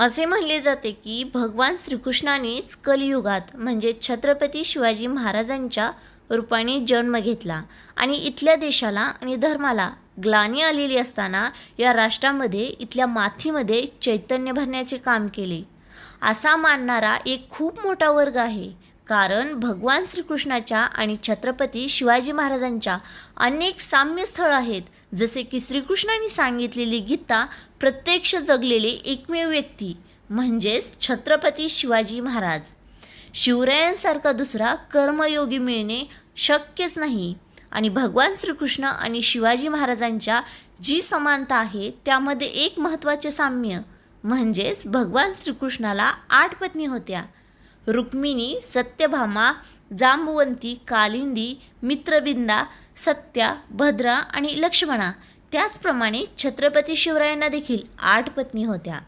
असे म्हणले जाते की भगवान श्रीकृष्णानेच कलियुगात म्हणजे छत्रपती शिवाजी महाराजांच्या रूपाने जन्म घेतला आणि इथल्या देशाला आणि धर्माला ग्लानी आलेली असताना या राष्ट्रामध्ये इथल्या माथीमध्ये चैतन्य भरण्याचे काम केले. असा मानणारा एक खूप मोठा वर्ग आहे. कारण भगवान श्रीकृष्णाच्या आणि छत्रपती शिवाजी महाराजांच्या अनेक साम्य स्थळं आहेत जसे की श्रीकृष्णाने सांगितलेली गीता प्रत्यक्ष जगलेले एकमेव व्यक्ती म्हणजेच छत्रपती शिवाजी महाराज. शिवरायांसारखा दुसरा कर्मयोगी मिळणे शक्यच नाही. आणि भगवान श्रीकृष्ण आणि शिवाजी महाराजांच्या जी समानता आहे त्यामध्ये एक महत्त्वाचे साम्य म्हणजेच भगवान श्रीकृष्णाला आठ पत्नी होत्या. रुक्मिणी सत्यभामा जांबुवंती कालिंदी मित्रबिंदा सत्या भद्रा आणि लक्ष्मणा. त्याचप्रमाणे छत्रपती शिवरायांना देखील आठ पत्नी होत्या.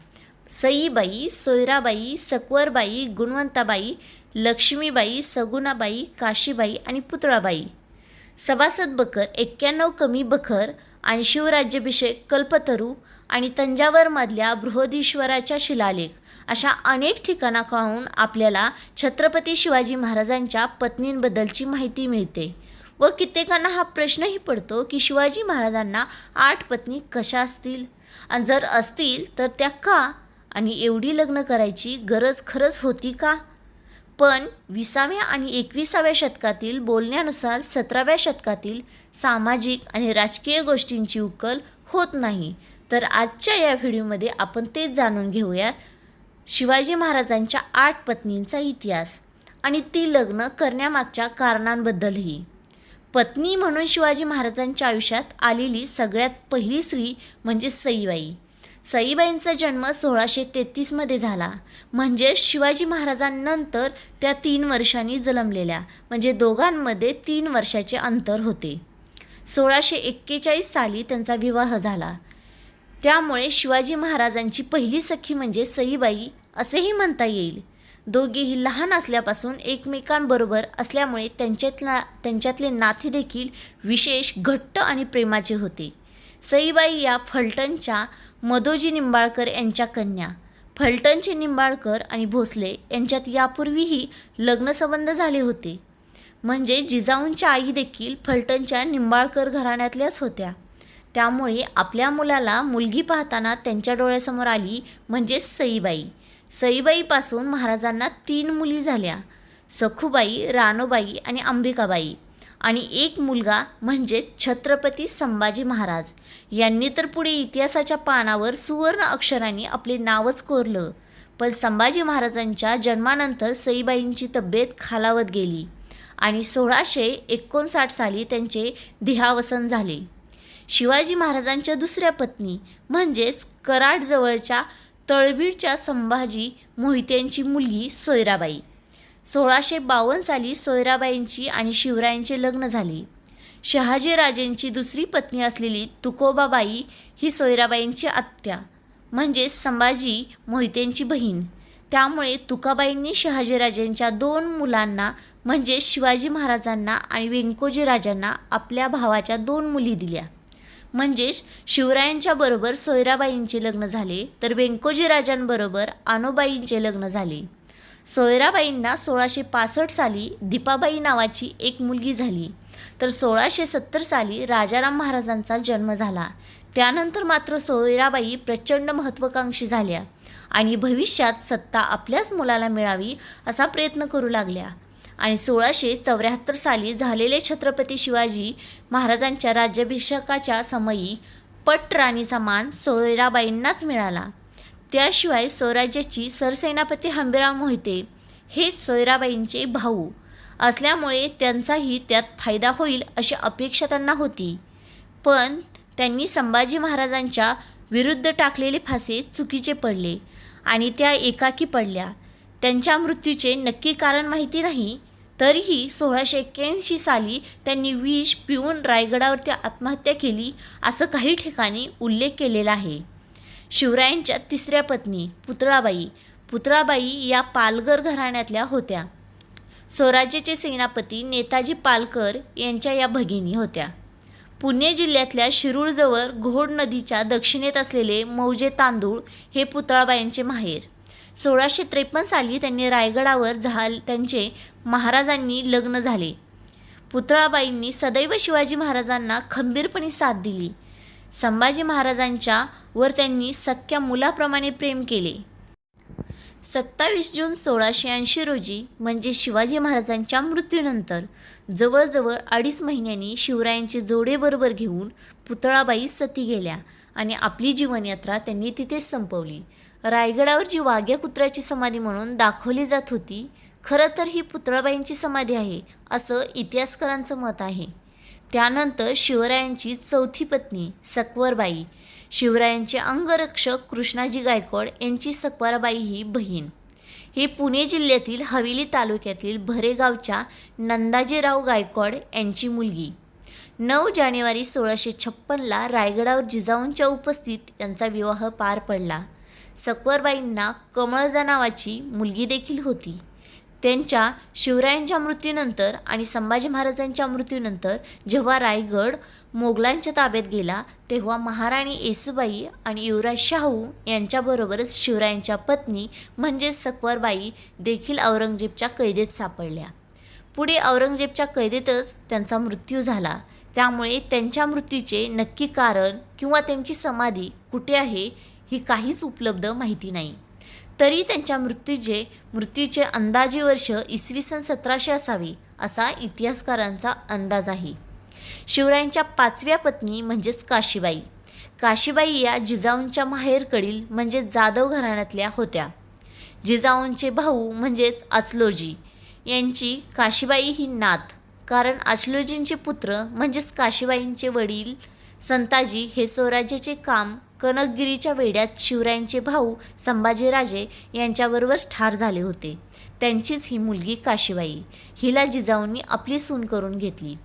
सईबाई सोयराबाई सकवरबाई गुणवंताबाई लक्ष्मीबाई सगुणाबाई काशीबाई आणि पुतळाबाई. सभासद बखर एक्क्याण्णव कमी बखर आणि शिवराज्याभिषेक कल्पतरू आणि तंजावरमधल्या बृहदीश्वराच्या शिलालेख अशा अनेक ठिकाणाकडून आपल्याला छत्रपती शिवाजी महाराजांच्या पत्नींबद्दलची माहिती मिळते. व कित्येकांना हा प्रश्नही पडतो की शिवाजी महाराजांना आठ पत्नी कशा असतील? आणि जर असतील तर त्या का? आणि एवढी लग्न करायची गरज खरंच होती का? पण विसाव्या आणि एकविसाव्या शतकातील बोलण्यानुसार सतराव्या शतकातील सामाजिक आणि राजकीय गोष्टींची उकल होत नाही. तर आजच्या या व्हिडिओमध्ये आपण तेच जाणून घेऊयात शिवाजी महाराजांच्या आठ पत्नींचा इतिहास आणि ती लग्न करण्यामागच्या कारणांबद्दलही. पत्नी म्हणून शिवाजी महाराजांच्या आयुष्यात आलेली सगळ्यात पहिली स्त्री म्हणजे सईबाई. सईबाईंचा जन्म सोळाशे तेहतीसमध्ये झाला. म्हणजे शिवाजी महाराजांनंतर त्या तीन वर्षांनी जन्मलेल्या. म्हणजे दोघांमध्ये तीन वर्षाचे अंतर होते. सोळाशे एक्केचाळीस साली त्यांचा विवाह झाला. त्यामुळे शिवाजी महाराजांची पहिली सखी म्हणजे सईबाई असेही म्हणता येईल. दोघेही लहान असल्यापासून एकमेकांबरोबर असल्यामुळे त्यांच्यातला त्यांच्यातले नाते देखील विशेष घट्ट आणि प्रेमाचे होते. सईबाई या फलटणच्या मधोजी निंबाळकर यांच्या कन्या. फलटणचे निंबाळकर आणि भोसले यांच्यात यापूर्वीही लग्नसंबंध झाले होते. म्हणजे जिजाऊंच्या आई देखील फलटणच्या निंबाळकर घराण्यातल्याच होत्या. त्यामुळे आपल्या मुलाला मुलगी पाहताना त्यांच्या डोळ्यासमोर आली म्हणजेच सईबाई. सईबाईपासून महाराजांना तीन मुली झाल्या. सखूबाई रानोबाई आणि अंबिकाबाई. आणि एक मुलगा म्हणजे छत्रपती संभाजी महाराज. यांनी तर पुढे इतिहासाच्या पानावर सुवर्ण अक्षरांनी आपले नावच कोरलं. पण संभाजी महाराजांच्या जन्मानंतर सईबाईंची तब्येत खालावत गेली. आणि सोळाशे एकोणसाठ साली त्यांचे देहावसन झाले. शिवाजी महाराजांच्या दुसऱ्या पत्नी म्हणजेच कराडजवळच्या तळबीडच्या संभाजी मोहित्यांची मुलगी सोयराबाई. सोळाशे बावन्न साली सोयराबाईंची आणि शिवरायांचे लग्न झाले. शहाजीराजेंची दुसरी पत्नी असलेली तुकोबाबाई ही सोयराबाईंची आत्या म्हणजे संभाजी मोहित्यांची बहीण. त्यामुळे तुकाबाईंनी शहाजीराजेंच्या दोन मुलांना म्हणजे शिवाजी महाराजांना आणि व्यंकोजी राजांना आपल्या भावाच्या दोन मुली दिल्या. म्हणजेच शिवरायांच्या बरोबर सोयराबाईंचे लग्न झाले तर व्यंकोजी राजांबरोबर आनोबाईंचे लग्न झाले. सोयराबाईंना सोळाशे पासष्ट साली दीपाबाई नावाची एक मुलगी झाली. तर सोळाशे सत्तर साली राजाराम महाराजांचा जन्म झाला. त्यानंतर मात्र सोयराबाई प्रचंड महत्त्वाकांक्षी झाल्या आणि भविष्यात सत्ता आपल्याच मुलाला मिळावी असा प्रयत्न करू लागल्या. आणि सोळाशे चौऱ्याहत्तर साली झालेले छत्रपती शिवाजी महाराजांच्या राज्याभिषेकाच्या समयी पटराणीचा मान सोयराबाईंनाच मिळाला. त्याशिवाय स्वराज्याची सरसेनापती हंबीराव मोहिते हे सोयराबाईंचे भाऊ असल्यामुळे त्यांचाही त्यात फायदा होईल अशी अपेक्षा त्यांना होती. पण त्यांनी संभाजी महाराजांच्या विरुद्ध टाकलेले फासे चुकीचे पडले आणि त्या एकाकी पडल्या. त्यांच्या मृत्यूचे नक्की कारण माहिती नाही तरीही सोळाशे एक्क्याऐंशी साली त्यांनी विष पिऊन रायगडावरती आत्महत्या केली असं काही ठिकाणी उल्लेख केलेला आहे. शिवरायांच्या तिसऱ्या पत्नी पुतळाबाई. पुतळाबाई या पालघर घराण्यातल्या होत्या. स्वराज्याचे सेनापती नेताजी पालकर यांच्या या भगिनी होत्या. पुणे जिल्ह्यातल्या शिरूरजवळ घोड नदीच्या दक्षिणेत असलेले मौजे तांदूळ हे पुतळाबाईंचे माहेर. सोळाशे त्रेपन्न साली त्यांनी रायगडावर झाल त्यांचे महाराजांनी लग्न झाले. पुतळाबाईंनी सदैव शिवाजी महाराजांना खंबीरपणे साथ दिली. संभाजी महाराजांच्या वर त्यांनी सख्या मुलाप्रमाणे प्रेम केले. सत्तावीस जून सोळाशे ऐंशी रोजी म्हणजे शिवाजी महाराजांच्या मृत्यूनंतर जवळजवळ अडीच महिन्यांनी शिवरायांचे जोडेबरोबर घेऊन पुतळाबाई सती गेल्या आणि आपली जीवनयात्रा त्यांनी तिथेच संपवली. रायगडावर जी वाघ्या कुत्र्याची समाधी म्हणून दाखवली जात होती. खरं तर ही पुतळाबाईंची समाधी आहे असं इतिहासकारांचं मत आहे. त्यानंतर शिवरायांची चौथी पत्नी सकवरबाई. शिवरायांचे अंगरक्षक कृष्णाजी गायकवाड यांची सकवाराबाई ही बहीण. ही पुणे जिल्ह्यातील हवेली तालुक्यातील भरेगावच्या नंदाजीराव गायकवाड यांची मुलगी. नऊ जानेवारी सोळाशे छप्पनला रायगडावर जिजाऊंच्या उपस्थित यांचा विवाह पार पडला. सकवरबाईंना कमळजा नावाची मुलगी देखील होती. त्यांच्या शिवरायांच्या मृत्यूनंतर आणि संभाजी महाराजांच्या मृत्यूनंतर जेव्हा रायगड मोगलांच्या ताब्यात गेला तेव्हा महाराणी येसुबाई आणि युवराज शाहू यांच्याबरोबरच शिवरायांच्या पत्नी म्हणजेच सकवरबाई देखील औरंगजेबच्या कैदेत सापडल्या. पुढे औरंगजेबच्या कैदेतच त्यांचा मृत्यू झाला. त्यामुळे त्यांच्या मृत्यूचे नक्की कारण किंवा त्यांची समाधी कुठे आहे ही काहीच उपलब्ध माहिती नाही. तरी त्यांच्या मृत्यूचे मृत्यूचे अंदाजे वर्ष इसवी सन सतराशे असावे असा इतिहासकारांचा अंदाज आहे. शिवरायांच्या पाचव्या पत्नी म्हणजेच काशीबाई. काशीबाई या जिजाऊंच्या माहेरकडील म्हणजे जाधव घराण्यातल्या होत्या. जिजाऊंचे भाऊ म्हणजेच आचलोजी. यांची काशीबाई ही नात कारण आचलोजींचे पुत्र म्हणजेच काशीबाईंचे वडील संताजी हे स्वराज्याचे काम कनकगिरीच्या वेड्यात शिवरायांचे भाऊ संभाजीराजे यांच्याबरोबरच ठार झाले होते. त्यांचीच ही मुलगी काशीबाई. हिला जिजाऊंनी आपली सून करून घेतली.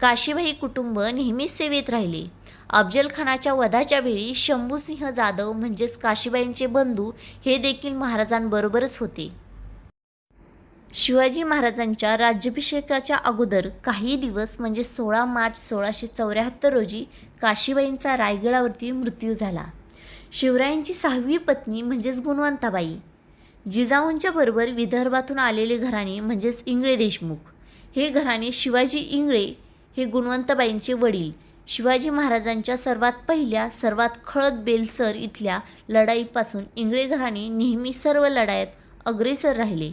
काशीबाई कुटुंब नेहमीच सेवेत राहिले. अफजलखानाच्या वधाच्या वेळी शंभूसिंह जाधव म्हणजेच काशीबाईंचे बंधू हे देखील महाराजांबरोबरच होते. शिवाजी महाराजांच्या राज्याभिषेकाच्या अगोदर काही दिवस म्हणजे सोळा मार्च सोळाशे चौऱ्याहत्तर रोजी काशीबाईंचा रायगडावरती मृत्यू झाला. शिवरायांची सहावी पत्नी म्हणजेच गुणवंताबाई जिजाऊंच्या बरोबर विदर्भातून आलेले घराणे म्हणजेच इंगळे देशमुख. हे घराणे शिवाजी इंगळे हे गुणवंतबाईंचे वडील. शिवाजी महाराजांच्या सर्वात पहिल्या सर्वात खळद बेलसर इथल्या लढाईपासून इंगळे घराणे नेहमी सर्व लढायात अग्रेसर राहिले.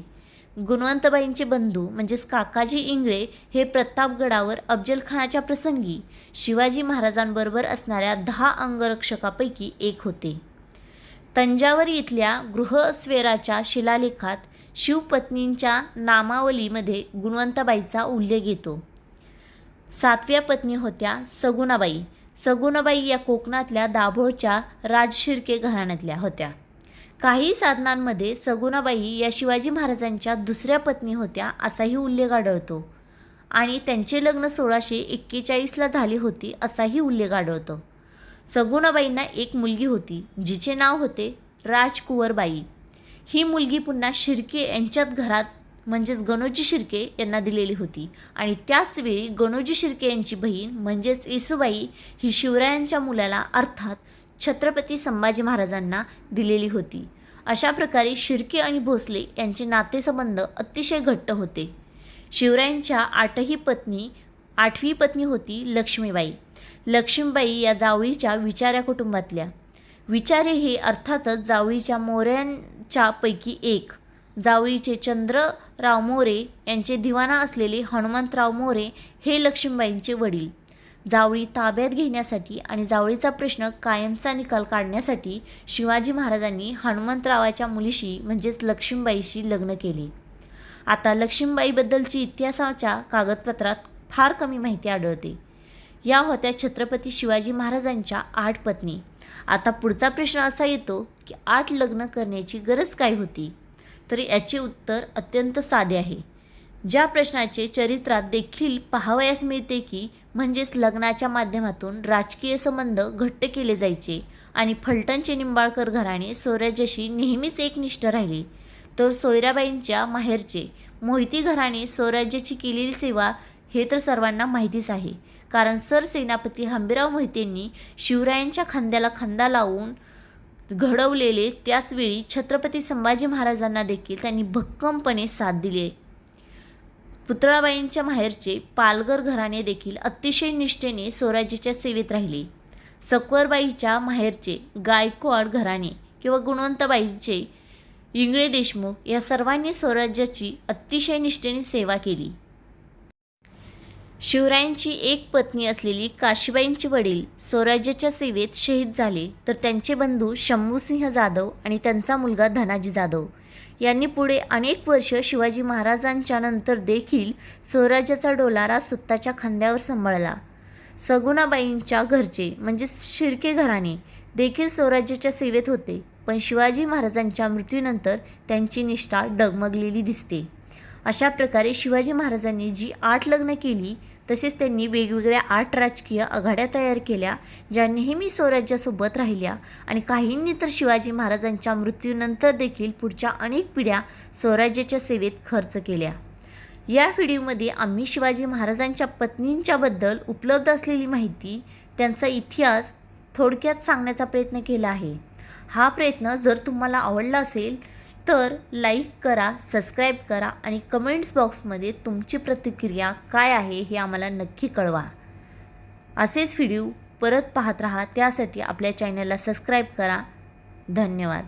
गुणवंतबाईंचे बंधू म्हणजेच काकाजी इंगळे हे प्रतापगडावर अफजलखानाच्या प्रसंगी शिवाजी महाराजांबरोबर असणाऱ्या दहा अंगरक्षकापैकी एक होते. तंजावर इथल्या गृहस्वेराच्या शिलालेखात शिवपत्नींच्या नामावलीमध्ये गुणवंताबाईचा उल्लेख येतो. सातव्या पत्नी होत्या सगुणाबाई. सगुणाबाई या कोकणातल्या दाभोळच्या राजशिर्के घराण्यातल्या होत्या. काही साधनांमध्ये सगुणाबाई या शिवाजी महाराजांच्या दुसऱ्या पत्नी होत्या असाही उल्लेख आढळतो. आणि त्यांचे लग्न सोळाशे एक्केचाळीसला झाले होते असाही उल्लेख आढळतो. सगुणाबाईंना एक मुलगी होती जिचे नाव होते राजकुंवरबाई. ही मुलगी पुन्हा शिर्के यांच्यात घरात म्हणजेच गणोजी शिर्के यांना दिलेली होती. आणि त्याचवेळी गणोजी शिर्के यांची बहीण म्हणजेच येसुबाई ही शिवरायांच्या मुलाला अर्थात छत्रपती संभाजी महाराजांना दिलेली होती. अशा प्रकारे शिर्के आणि भोसले यांचे नातेसंबंध अतिशय घट्ट होते. शिवरायांच्या आठही पत्नी आठवी पत्नी होती लक्ष्मीबाई. लक्ष्मीबाई या जावळीच्या विचाऱ्या कुटुंबातल्या. विचारे हे अर्थातच जावळीच्या मोऱ्यांच्या पैकी एक. जावळीचे चंद्रराव मोरे यांचे दिवाना असलेले हनुमंतराव मोरे हे लक्ष्मीबाईंचे वडील. जावळी ताब्यात घेण्यासाठी आणि जावळीचा प्रश्न कायमचा निकाल काढण्यासाठी शिवाजी महाराजांनी हनुमंतरावाच्या मुलीशी म्हणजेच लक्ष्मीबाईशी लग्न केले. आता लक्ष्मीबाईबद्दलची इतिहासाच्या कागदपत्रात फार कमी माहिती आढळते. या होत्या छत्रपती शिवाजी महाराजांच्या आठ पत्नी. आता पुढचा प्रश्न असा येतो की आठ लग्न करण्याची गरज काय होती? तर याचे उत्तर अत्यंत साधे आहे. ज्या प्रश्नाचे चरित्रात देखील पाहावयास मिळते की म्हणजेच लग्नाच्या माध्यमातून राजकीय संबंध घट्ट केले जायचे आणि फलटणचे निंबाळकर घराणे स्वराज्याशी नेहमीच एकनिष्ठ राहिले. तर सोयराबाईंच्या माहेरचे मोहिती घराणे स्वराज्याची केलेली सेवा हे तर सर्वांना माहितीच आहे. कारण सरसेनापती हंबीराव मोहितेंनी शिवरायांच्या खांद्याला खांदा लावून घडवलेले त्याचवेळी छत्रपती संभाजी महाराजांना देखील त्यांनी भक्कमपणे साथ दिली पुतळाबाईंच्या माहेरचे पालघर घराणे देखील अतिशय निष्ठेने स्वराज्याच्या सेवेत राहिले. सकवरबाईच्या माहेरचे गायकवाड घराणे किंवा गुणवंतबाईंचे इंगळे देशमुख या सर्वांनी स्वराज्याची अतिशय निष्ठेने सेवा केली. शिवरायांची एक पत्नी असलेली काशीबाईंचे वडील स्वराज्याच्या सेवेत शहीद झाले तर त्यांचे बंधू शंभूसिंह जाधव आणि त्यांचा मुलगा धनाजी जाधव. यांनी पुढे अनेक वर्ष शिवाजी महाराजांच्या नंतर देखील स्वराज्याचा डोलारा स्वतःच्या खांद्यावर सांभाळला. सगुणाबाईंच्या घरचे म्हणजे शिर्के घराणे देखील स्वराज्याच्या सेवेत होते. पण शिवाजी महाराजांच्या मृत्यूनंतर त्यांची निष्ठा डगमगलेली दिसते. अशा प्रकारे शिवाजी महाराजांनी जी आठ लग्न केली तसेच त्यांनी वेगवेगळ्या आठ राजकीय आघाड्या तयार केल्या ज्या नेहमी स्वराज्यासोबत राहिल्या आणि काहींनी तर शिवाजी महाराजांच्या मृत्यूनंतर देखील पुढच्या अनेक पिढ्या स्वराज्याच्या सेवेत खर्च केल्या. या व्हिडिओमध्ये आम्ही शिवाजी महाराजांच्या पत्नींच्याबद्दल उपलब्ध असलेली माहिती त्यांचा इतिहास थोडक्यात सांगण्याचा प्रयत्न केला आहे. हा प्रयत्न जर तुम्हाला आवडला असेल तर लाईक करा सबस्क्राईब करा आणि कमेंट्स बॉक्समध्ये तुमची प्रतिक्रिया काय आहे हे आम्हाला नक्की कळवा. असेच व्हिडिओ परत पाहत राहा. त्यासाठी आपल्या चॅनलला सबस्क्राईब करा. धन्यवाद.